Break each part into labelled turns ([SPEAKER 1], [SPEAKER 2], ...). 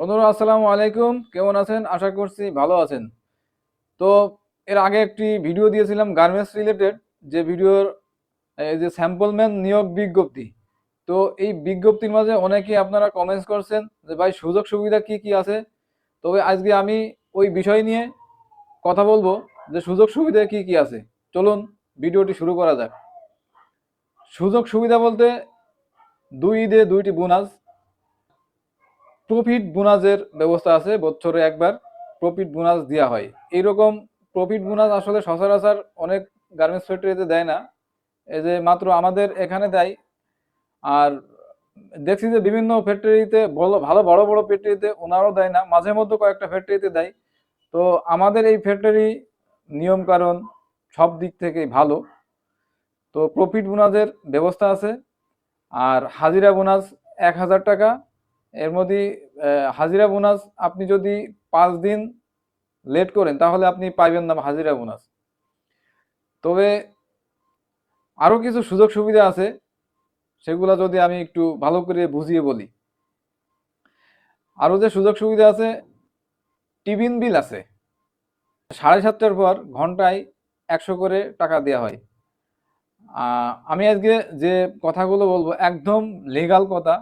[SPEAKER 1] বন্ধুরা, আসসালামু আলাইকুম। কেমন আছেন? আশা করছি ভালো আছেন। তো এর আগে একটি ভিডিও দিয়েছিলাম গার্মেন্টস রিলেটেড, যে ভিডিওর যে স্যাম্পল ম্যান নিয়োগ বিজ্ঞপ্তি। তো এই বিজ্ঞপ্তির মাঝে অনেকেই আপনারা কমেন্টস করছেন যে, ভাই, সুযোগ সুবিধা কি কি আছে? তবে আজকে আমি ওই বিষয় নিয়ে কথা বলব যে, সুযোগ সুবিধা কি কি আছে? চলুন ভিডিওটি শুরু করা যাক। সুযোগ সুবিধা বলতে দুই ঈদে দুইটি বোনাস প্রফিট বোনাসের ব্যবস্থা আছে, বছরে একবার প্রফিট বোনাস দেওয়া হয়। এইরকম প্রফিট বোনাস আসলে সচরাচর অনেক গার্মেন্টস ফ্যাক্টরিতে দেয় না। এই যে মাত্র আমাদের এখানে দেয়। আর দেখছি যে বিভিন্ন ফ্যাক্টরিতে ভালো বড় বড় ফ্যাক্টরিতে ওনারাও দেয় না, মাঝে মধ্যে কয়েকটা ফ্যাক্টরিতে দেয়। তো আমাদের এই ফ্যাক্টরি নিয়ম কারণ সব দিক থেকেই ভালো। তো প্রফিট বোনাসের ব্যবস্থা আছে। আর হাজিরা বোনাস এক হাজার টাকা এর মধ্যে হাজিরা বোনাস আপনি যদি পাঁচ দিন লেট করেন, তাহলে আপনি পাইবেন না হাজিরা বোনাস। তবে আরও কিছু সুযোগ সুবিধা আছে, সেগুলা যদি আমি একটু ভালো করে বুঝিয়ে বলি। আরও যে সুযোগ সুবিধা আছে, টিফিন বিল আছে। সাড়ে সাতটার পর ঘন্টায় একশো করে টাকা দেওয়া হয়। আমি আজকে যে কথাগুলো বলব, একদম লিগাল কথা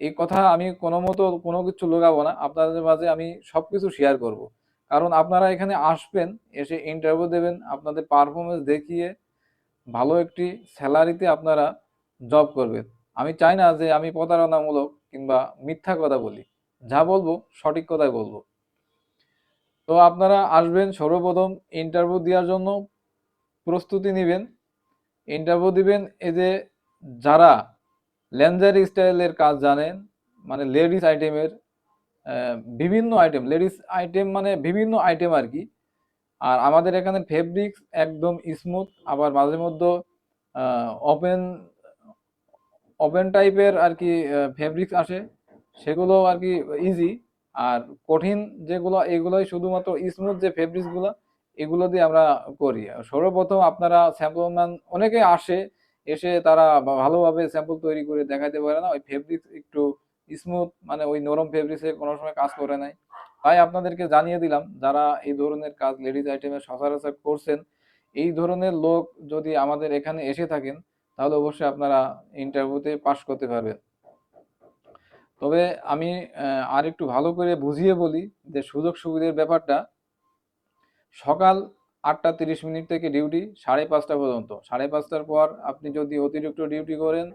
[SPEAKER 1] এই কথা আমি কোনো মতো কোনো কিছু লোকাবো না। আপনাদের মাঝে আমি সব কিছু শেয়ার করব। কারণ আপনারা এখানে আসবেন, এসে ইন্টারভিউ দেবেন, আপনাদের পারফরমেন্স দেখিয়ে ভালো একটি স্যালারিতে আপনারা জব করবেন। আমি চাই না যে আমি প্রতারণামূলক কিংবা মিথ্যা কথা বলি। যা বলব, সঠিক কথাই বলব। তো আপনারা আসবেন সর্বপ্রথম ইন্টারভিউ দেওয়ার জন্য। প্রস্তুতি নেবেন। ইন্টারভিউ দিবেন এই যে যারা লেঞ্জার স্টাইলের কাজ জানেন মানে লেডিস আইটেমের বিভিন্ন আইটেম লেডিস আইটেম মানে বিভিন্ন আইটেম আর কি। আর আমাদের এখানে ফেব্রিক্স একদম স্মুথ আবার মাঝে মধ্যে ওপেন ওপেন টাইপের আর কি ফেব্রিক্স আসে, সেগুলো আর কি ইজি আর কঠিন যেগুলো, এগুলোই শুধুমাত্র স্মুথ যে ফেব্রিক্সগুলো এগুলো দিয়ে আমরা করি। সর্বপ্রথম আপনারা স্যাম্পল অনেকে আসে এসে তারা ভালোভাবে স্যাম্পল তৈরি করে দেখাতে পারে না। ওই ফেব্রিক্স একটু স্মুথ মানে ওই নরম ফেব্রিক্সে কোনো সময় কাজ করে নাই। তাই আপনাদেরকে জানিয়ে দিলাম, যারা এই ধরনের কাজ লেডিস আইটেমে সচরাচর করছেন, এই ধরনের লোক যদি আমাদের এখানে এসে থাকেন, তাহলে অবশ্যই আপনারা ইন্টারভিউতে পাশ করতে পারবেন। তবে আমি আর একটু ভালো করে বুঝিয়ে বলি যে সুযোগ সুবিধার ব্যাপারটা। সকাল আটটা তিরিশ মিনিট থেকে ডিউটি সাড়ে পাঁচটা পর্যন্ত। সাড়ে পাঁচটার পর আপনি যদি অতিরিক্ত ডিউটি করেন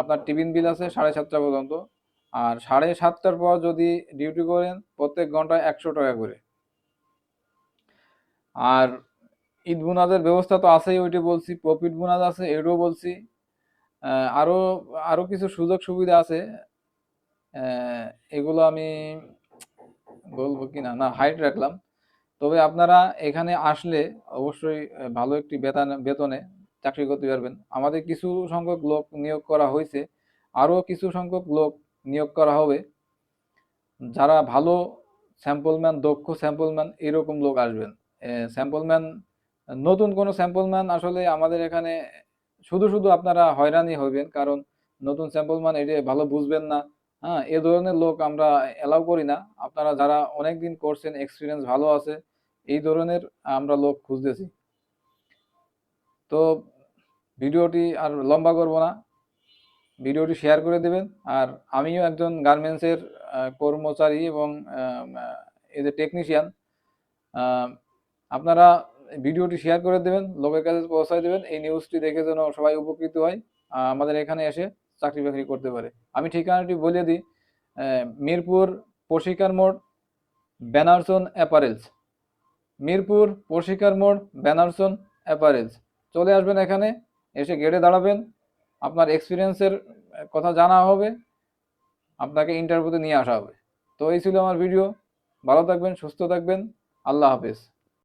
[SPEAKER 1] আপনার টিফিন বিল আছে সাড়ে সাতটা পর্যন্ত। আর সাড়ে সাতটার পর যদি ডিউটি করেন প্রত্যেক ঘন্টায় একশো টাকা করে। আর ঈদ বোনাসের ব্যবস্থা তো আছেই ওইটা বলছি প্রফিট বোনাস আছে এটাও বলছি। আহ, আরও আরও কিছু সুযোগ সুবিধা আছে। এগুলো আমি বলব কিনা? না হাইট রাখলাম। তবে আপনারা এখানে আসলে অবশ্যই ভালো একটি বেতন, বেতনে চাকরি করতে পারবেন। আমাদের কিছু সংখ্যক লোক নিয়োগ করা হয়েছে। আরও কিছু সংখ্যক লোক নিয়োগ করা হবে। যারা ভালো স্যাম্পলম্যান, দক্ষ স্যাম্পলম্যান এরকম লোক আসবেন। স্যাম্পলম্যান, নতুন কোনো স্যাম্পলম্যান আসলে আমাদের এখানে শুধু শুধু আপনারা হয়রানি হবেন। কারণ নতুন স্যাম্পলম্যান এটা ভালো বুঝবেন না। হ্যাঁ এ ধরনের লোক আমরা এলাও করি না। আপনারা যারা অনেক দিন করছেন এক্সপিরিয়েন্স ভালো আছে, এই ধরনের আমরা লোক খুঁজতেছি। তো ভিডিওটি আর লম্বা করব না। ভিডিওটি শেয়ার করে দেবেন। আর আমিও একজন গার্মেন্টসের কর্মচারী এবং যে টেকনিশিয়ান আপনারা ভিডিওটি শেয়ার করে দেবেন, লোকের কাছে পৌঁছায় দেবেন। এই নিউজটি দেখে যেন সবাই উপকৃত হয় আমাদের এখানে এসে। চাকরি বাকরি করতে পারে। আমি ঠিকানাটি বলে দিই মিরপুর প্রশিকার মোড় ব্যানারসন অ্যাপারেলস। মিরপুর প্রশিকার মোড় ব্যানারসন অ্যাপারেলস। চলে আসবেন এখানে, এসে গেটে দাঁড়াবেন। আপনার এক্সপিরিয়েন্সের কথা জানা হবে, আপনাকে ইন্টারভিউতে নিয়ে আসা হবে। তো এই ছিল আমার ভিডিও ভালো থাকবেন, সুস্থ থাকবেন। আল্লাহ হাফেজ।